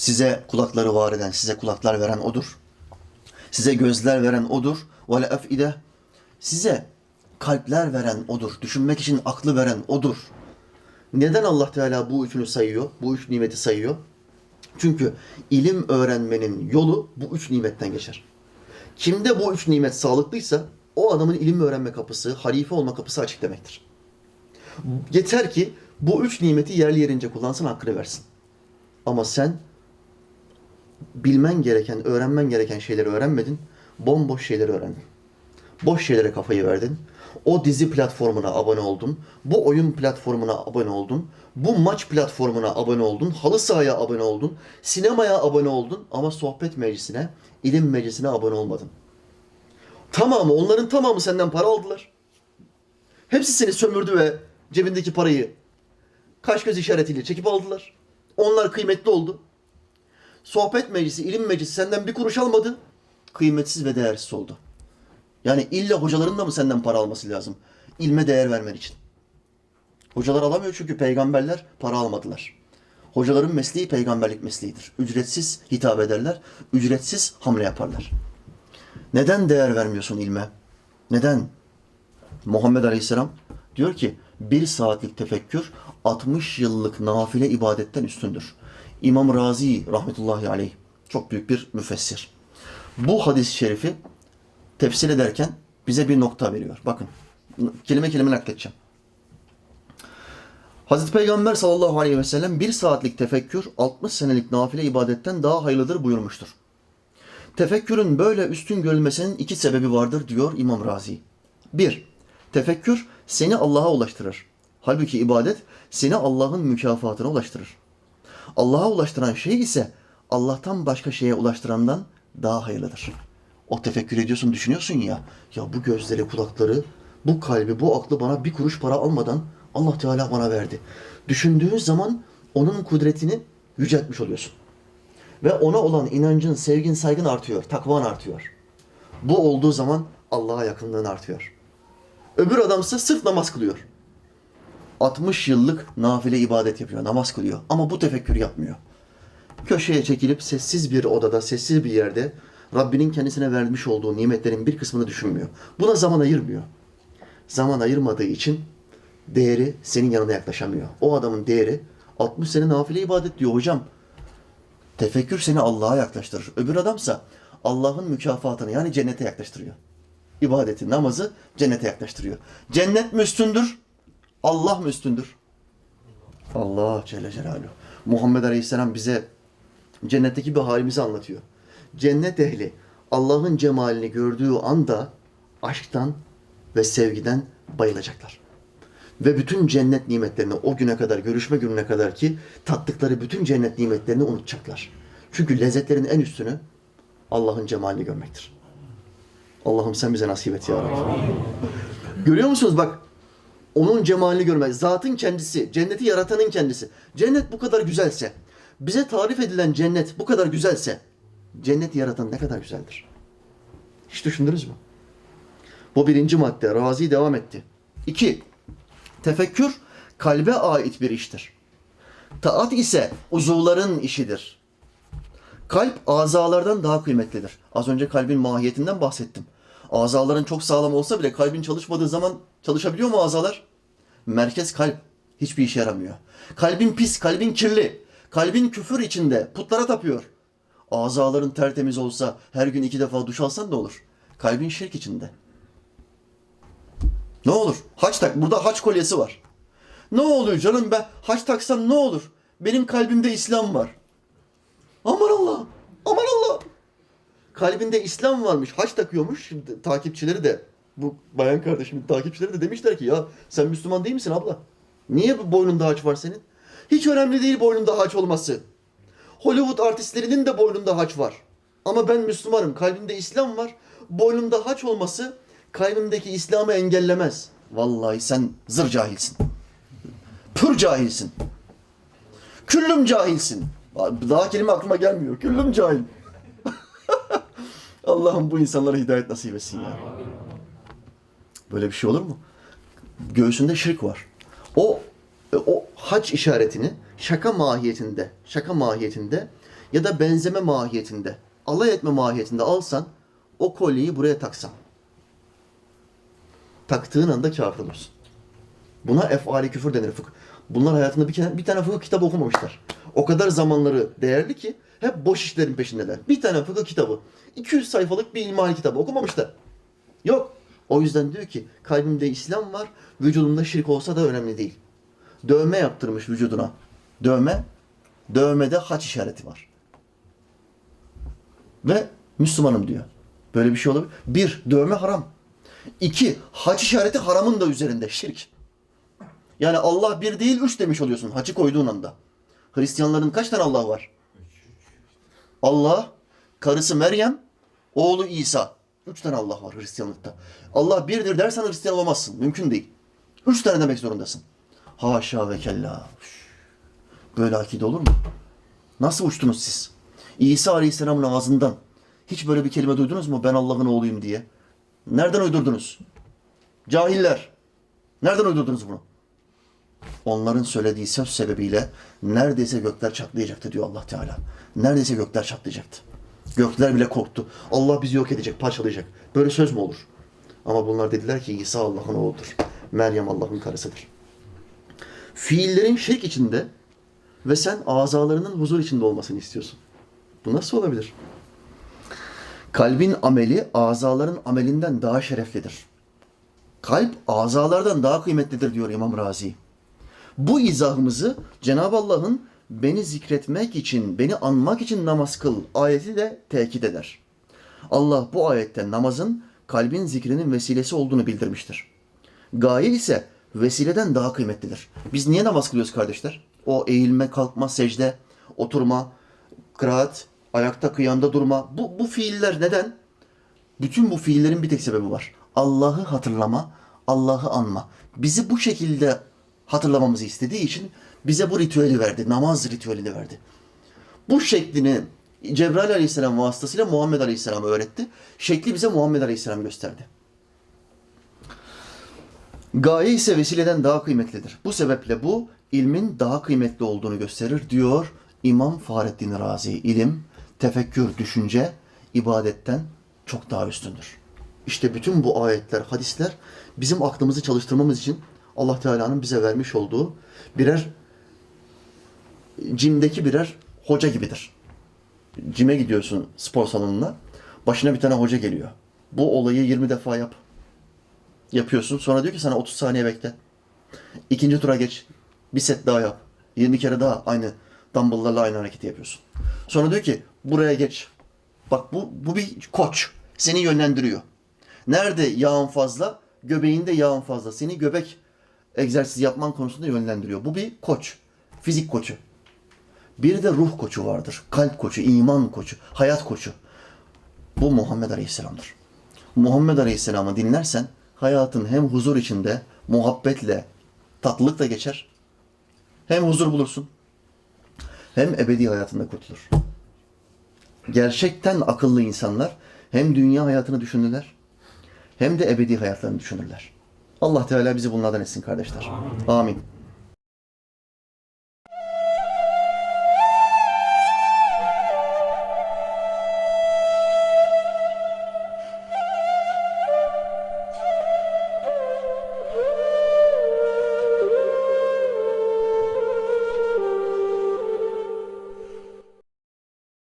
Size kulakları var eden, size kulaklar veren odur. Size gözler veren odur. Ve efide size kalpler veren odur. Düşünmek için aklı veren odur. Neden Allah Teala bu üçünü sayıyor? Bu üç nimeti sayıyor. Çünkü ilim öğrenmenin yolu bu üç nimetten geçer. Kimde bu üç nimet sağlıklıysa o adamın ilim öğrenme kapısı, halife olma kapısı açık demektir. Yeter ki bu üç nimeti yerli yerince kullansın, hakkını versin. Ama sen bilmen gereken, öğrenmen gereken şeyleri öğrenmedin, bomboş şeyleri öğrendin. Boş şeylere kafayı verdin. O dizi platformuna abone oldun. Bu oyun platformuna abone oldun. Bu maç platformuna abone oldun. Halı sahaya abone oldun. Sinemaya abone oldun. Ama sohbet meclisine, ilim meclisine abone olmadın. Tamamı, onların tamamı senden para aldılar. Hepsi seni sömürdü ve cebindeki parayı kaş göz işaretiyle çekip aldılar. Onlar kıymetli oldu. Sohbet meclisi, ilim meclisi senden bir kuruş almadı. Kıymetsiz ve değersiz oldu. Yani illa hocaların da mı senden para alması lazım? İlme değer vermen için. Hocalar alamıyor çünkü peygamberler para almadılar. Hocaların mesleği peygamberlik mesleğidir. Ücretsiz hitap ederler, ücretsiz hamle yaparlar. Neden değer vermiyorsun ilme? Neden? Muhammed Aleyhisselam diyor ki bir saatlik tefekkür 60 yıllık nafile ibadetten üstündür. İmam Razi rahmetullahi aleyh çok büyük bir müfessir. Bu hadis-i şerifi tefsir ederken bize bir nokta veriyor. Bakın kelime kelime nakledeceğim. Hazreti Peygamber sallallahu aleyhi ve sellem bir saatlik tefekkür 60 senelik nafile ibadetten daha hayırlıdır buyurmuştur. Tefekkürün böyle üstün görülmesinin iki sebebi vardır diyor İmam Razi. Bir, tefekkür seni Allah'a ulaştırır. Halbuki ibadet seni Allah'ın mükafatına ulaştırır. Allah'a ulaştıran şey ise Allah'tan başka şeye ulaştırandan daha hayırlıdır. O tefekkür ediyorsun, düşünüyorsun ya, ya bu gözleri, kulakları, bu kalbi, bu aklı bana bir kuruş para almadan Allah Teala bana verdi. Düşündüğün zaman onun kudretini yüceltmiş oluyorsun. Ve ona olan inancın, sevgin, saygın artıyor, takvan artıyor. Bu olduğu zaman Allah'a yakınlığın artıyor. Öbür adamsa sırf namaz kılıyor. 60 yıllık nafile ibadet yapıyor, namaz kılıyor. Ama bu tefekkür yapmıyor. Köşeye çekilip sessiz bir odada, sessiz bir yerde Rabbinin kendisine vermiş olduğu nimetlerin bir kısmını düşünmüyor. Buna zaman ayırmıyor. Zaman ayırmadığı için değeri senin yanına yaklaşamıyor. O adamın değeri 60 sene nafile ibadet diyor hocam. Tefekkür seni Allah'a yaklaştırır. Öbür adamsa Allah'ın mükafatını yani cennete yaklaştırıyor. İbadeti, namazı cennete yaklaştırıyor. Cennet mi üstündür? Allah mı üstündür? Allah Celle Celaluhu. Muhammed Aleyhisselam bize cennetteki bir halimizi anlatıyor. Cennet ehli Allah'ın cemalini gördüğü anda aşktan ve sevgiden bayılacaklar. Ve bütün cennet nimetlerini o güne kadar, görüşme gününe kadar ki tattıkları bütün cennet nimetlerini unutacaklar. Çünkü lezzetlerin en üstünü Allah'ın cemalini görmektir. Allah'ım sen bize nasip et ya Rabbi. Görüyor musunuz bak onun cemalini görmek. Zatın kendisi, cenneti yaratanın kendisi. Cennet bu kadar güzelse, bize tarif edilen cennet bu kadar güzelse, cennet yaratan ne kadar güzeldir. Hiç düşündünüz mü? Bu birinci madde. Razi devam etti. İki, tefekkür kalbe ait bir iştir. Taat ise uzuvların işidir. Kalp azalardan daha kıymetlidir. Az önce kalbin mahiyetinden bahsettim. Azaların çok sağlam olsa bile kalbin çalışmadığı zaman çalışabiliyor mu azalar? Merkez kalp. Hiçbir işe yaramıyor. Kalbin pis, kalbin kirli. Kalbin küfür içinde. Putlara tapıyor. Azaların tertemiz olsa her gün iki defa duş alsan ne olur? Kalbin şirk içinde. Ne olur? Haç tak. Burada haç kolyesi var. Ne oluyor canım ben haç taksam ne olur? Benim kalbimde İslam var. Aman Allah! Kalbinde İslam varmış. Haç takıyormuş. Takipçileri de bu bayan kardeşimin takipçileri de demişler ki ya sen Müslüman değil misin abla? Niye bu boynunda haç var senin? Hiç önemli değil boynunda haç olması. Hollywood artistlerinin de boynunda haç var. Ama ben Müslümanım. Kalbimde İslam var. Boynumda haç olması kalbimdeki İslam'ı engellemez. Vallahi sen zır cahilsin. Pür cahilsin. Küllüm cahilsin. Daha kelime aklıma gelmiyor. Küllüm cahil. Allah'ım bu insanlara hidayet nasip etsin ya. Böyle bir şey olur mu? Göğsünde şirk var. O o hac işaretini şaka mahiyetinde, şaka mahiyetinde ya da benzeme mahiyetinde, alay etme mahiyetinde alsan o kolyeyi buraya taksan. Taktığın anda kafir olursun. Buna efali küfür denir fıkıh. Bunlar hayatında bir, bir tane fıkıh kitabı okumamışlar. O kadar zamanları değerli ki hep boş işlerin peşindeler. Bir tane fıkıh kitabı. 200 sayfalık bir ilmihal kitabı okumamışlar. Yok. O yüzden diyor ki kalbimde İslam var, vücudumda şirk olsa da önemli değil. Dövme yaptırmış vücuduna. Dövme, dövmede haç işareti var. Ve Müslümanım diyor. Böyle bir şey olabilir. Bir, dövme haram. İki, haç işareti haramın da üzerinde. Şirk. Yani Allah bir değil üç demiş oluyorsun haçı koyduğun anda. Hristiyanların kaç tane Allah var? Allah, karısı Meryem, oğlu İsa. Üç tane Allah var Hristiyanlıkta. Allah birdir dersen Hristiyan olamazsın. Mümkün değil. Üç tane demek zorundasın. Haşa ve kella. Böyle akide olur mu? Nasıl uçtunuz siz? İsa Aleyhisselam'ın ağzından hiç böyle bir kelime duydunuz mu? Ben Allah'ın oğluyum diye. Nereden uydurdunuz? Cahiller. Nereden uydurdunuz bunu? Onların söylediği söz sebebiyle neredeyse gökler çatlayacaktı diyor Allah Teala. Neredeyse gökler çatlayacaktı. Gökler bile korktu. Allah bizi yok edecek, parçalayacak. Böyle söz mü olur? Ama bunlar dediler ki İsa Allah'ın oğludur. Meryem Allah'ın karısıdır. Fiillerin şirk içinde ve sen azalarının huzur içinde olmasını istiyorsun. Bu nasıl olabilir? Kalbin ameli azaların amelinden daha şereflidir. Kalp azalardan daha kıymetlidir diyor İmam Razi. Bu izahımızı Cenab-ı Allah'ın beni zikretmek için, beni anmak için namaz kıl ayeti de tekit eder. Allah bu ayette namazın kalbin zikrinin vesilesi olduğunu bildirmiştir. Gaye ise vesileden daha kıymetlidir. Biz niye namaz kılıyoruz kardeşler? O eğilme, kalkma, secde, oturma, kıraat, ayakta kıyanda durma. Bu, bu fiiller neden? Bütün bu fiillerin bir tek sebebi var. Allah'ı hatırlama, Allah'ı anma. Bizi bu şekilde hatırlamamızı istediği için bize bu ritüeli verdi. Namaz ritüelini verdi. Bu şeklini Cebrail aleyhisselam vasıtasıyla Muhammed aleyhisselam öğretti. Şekli bize Muhammed aleyhisselam gösterdi. Gaye ise vesileden daha kıymetlidir. Bu sebeple bu ilmin daha kıymetli olduğunu gösterir diyor İmam Fahrettin Razi. İlim, tefekkür, düşünce ibadetten çok daha üstündür. İşte bütün bu ayetler, hadisler bizim aklımızı çalıştırmamız için Allah Teala'nın bize vermiş olduğu birer cimdeki birer hoca gibidir. Cime gidiyorsun spor salonuna. Başına bir tane hoca geliyor. Bu olayı 20 defa yap. Yapıyorsun. Sonra diyor ki sana 30 saniye bekle. İkinci tura geç. Bir set daha yap. 20 kere daha aynı dumbbell'larla aynı hareketi yapıyorsun. Sonra diyor ki buraya geç. Bak bu, bu bir koç. Seni yönlendiriyor. Nerede yağın fazla? Göbeğinde yağın fazla. Seni göbek egzersiz yapman konusunda yönlendiriyor. Bu bir koç. Fizik koçu. Bir de ruh koçu vardır. Kalp koçu, iman koçu, hayat koçu. Bu Muhammed Aleyhisselam'dır. Muhammed Aleyhisselam'ı dinlersen hayatın hem huzur içinde, muhabbetle, tatlılıkla geçer. Hem huzur bulursun, hem ebedi hayatında kurtulur. Gerçekten akıllı insanlar hem dünya hayatını düşünürler, hem de ebedi hayatlarını düşünürler. Allah Teala bizi bunlardan etsin kardeşler. Amin.